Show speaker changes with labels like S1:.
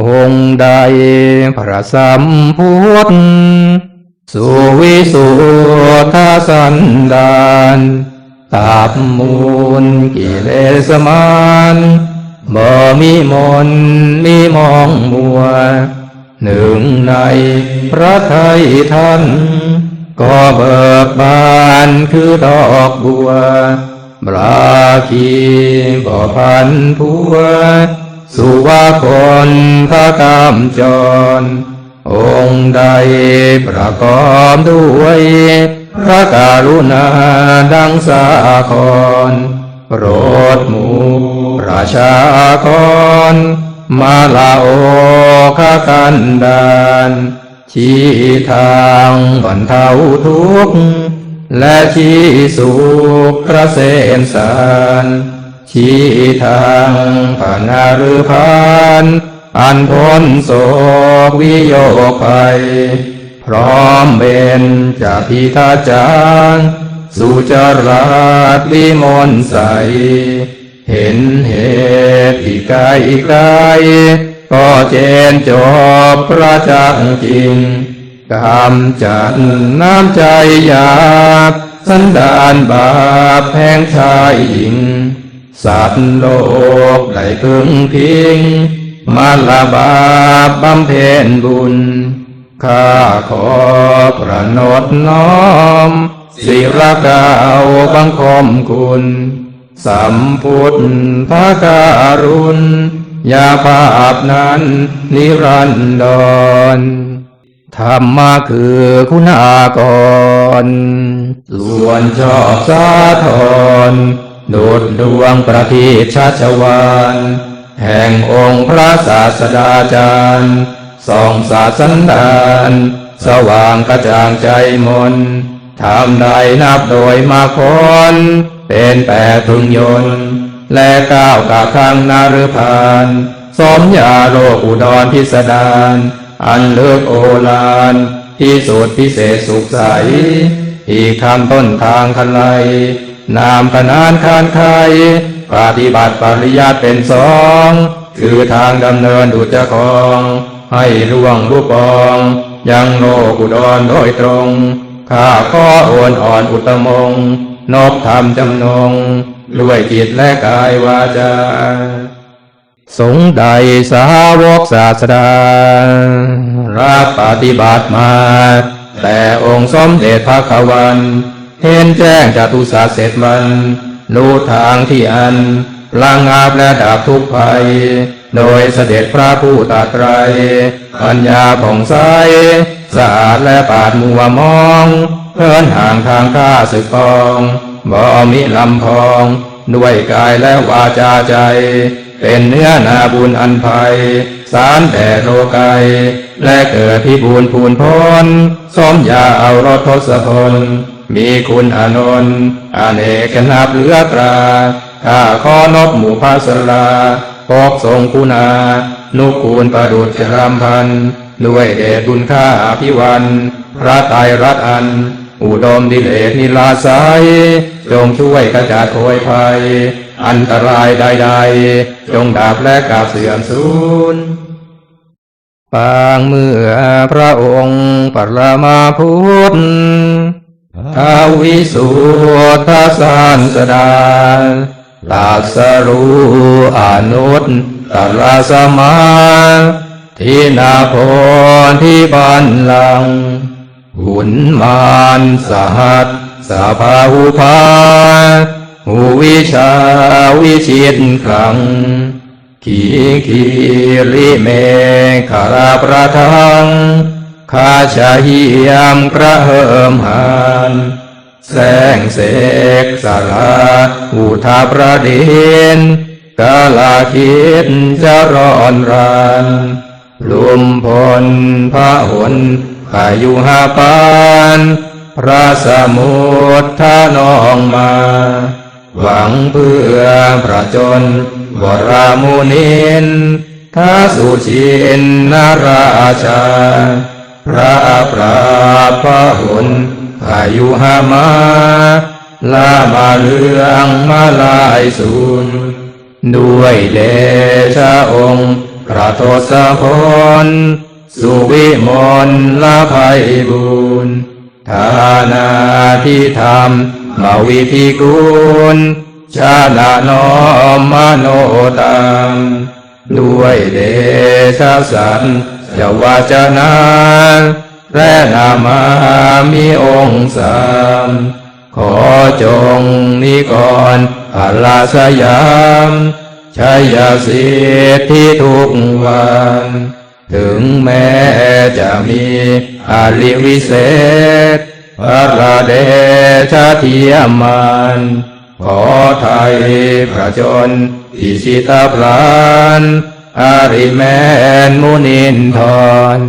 S1: องค์ใดพระสัมพุทธสุวิสุทธสันดานตับมูลกิเลสมานบ่มีมนมีมองมัว หนึ่งในพระไทยท่าน ก็เบิกบานคือดอกบัวบราคีบ่พันผัว สุวาคนพระกามจร องค์ใดประกอบด้วยพระการุณาดังสาครโปรดหมู่ประชากร มาลาโอคากันดานชี้ทางบรรเทาทุกข์และชี้สุขพระเสนสาร ชี้ทางผ่านาหรือพานอันพ้นโศกวิโยคภัย พร้อมเป็นจาพิทาจารสุจราชวิมลใส เห็นเหตุที่ไกลไกลก็เจนจบพระจักจริงกำจัดน้ำใจหยาบสันดานบาปแห่งชายหญิง สัตว์โลกได้พึงพิงมาลาบาบำเพ็ญบุญ ข้าขอประนดน้อมศิรกาวบังคมคุณ สัมพุทธพระการุณยาภาพนั้นนิรันดรธรรมะคือคุณากรส่วนชอบสาธร ดดดวงประทีปชัชวานแห่งองค์พระศาสดาจารย์ส่องศาสันดานสว่างกระจ่างใจมนทำได้นับโดยมาคนเป็นแปดพึงยนและก้าวกาข้างนาฤพานสมยาโลกอุดรพิสดารอันเลือกโอฬารที่สุดพิเศษสุขใส ที่คำต้นทางคันไล นามขนานคานไขปฏิบัติปริยัติเป็นสองคือทางดำเนินดุจคอง ให้ล่วงรูปปอง ยังโลกุดรโดยตรง ข้าข้อโอนอ่อนอุตมงนบธรรมจำนงด้วยจิตและกายวาจา สงใดสาวกศาสดา รับปฏิบัติมา แต่องค์สมเด็จพระขวัน เห็นแจ้งจตุศาสตเสร็จมัน รู้ทางที่อันลังอาบและดับทุกภัย โดยเสด็จพระผู้ตรัสไรปัญญาผ่องใสสะอาดและปราดมัวมองเพินห่างทางข้าศึกกองบ่มิลำพอง ด้วยกายและวาจาใจ เป็นเนื้อนาบุญอันภัย สารแต่โลกายและเกิดพิบูรณ์พูนพ้นสมยาเอารถทศพล มีคุณอานนท์อเนกนับเหลือตราข้าขอนบหมู่ภาสลาพกทรงคุณา นุกูลประดุจรำพัน ด้วยเดชบุญข้าอภิวัน พระไตรรัตอัน อุดมดิเลกนิลาสายจงช่วยกระจัดโอยภัย อันตรายใดๆ จงดับและกาบเสื่อมสูญปางเมื่อพระองค์ปรมาพุทธ ท้าวิสุทธสานสดาตรัสรู้อนุตตรสมาที่นาโพนที่บันลัง หุนมานสหัสสาภาหุภาหูวิชาวิชิตครัง ขีขีริเมฆาราประทังข้าชาหิยามกระเหิมหาน แสงเสกสาราอุทาประเดินกาลาคิดจะร้อนรานลุมพลพระหนพายุหาปานพระสมุทรทานองมา หวังเพื่อพระจนวรามุนินท้าสุชินนาราชา พระปราพระหุน อายุหามาลามาเลืองมาลายสูนด้วยเดชะองค์พระทศพลสุวิมลละภัยบุญฐานาทิธรรมมาวิธิกุลชาลาน้อมมโนตังด้วยเดชะสันจวาจนา และนามามีองค์สามขอจงนิกรพลาสยามชัยสิทธิทุกวันถึงแม้จะมีอาลิวิเศษพระเดชะเทียมมันขอไทยพระชนอิชิตาพลานอาริแมนมุนินทร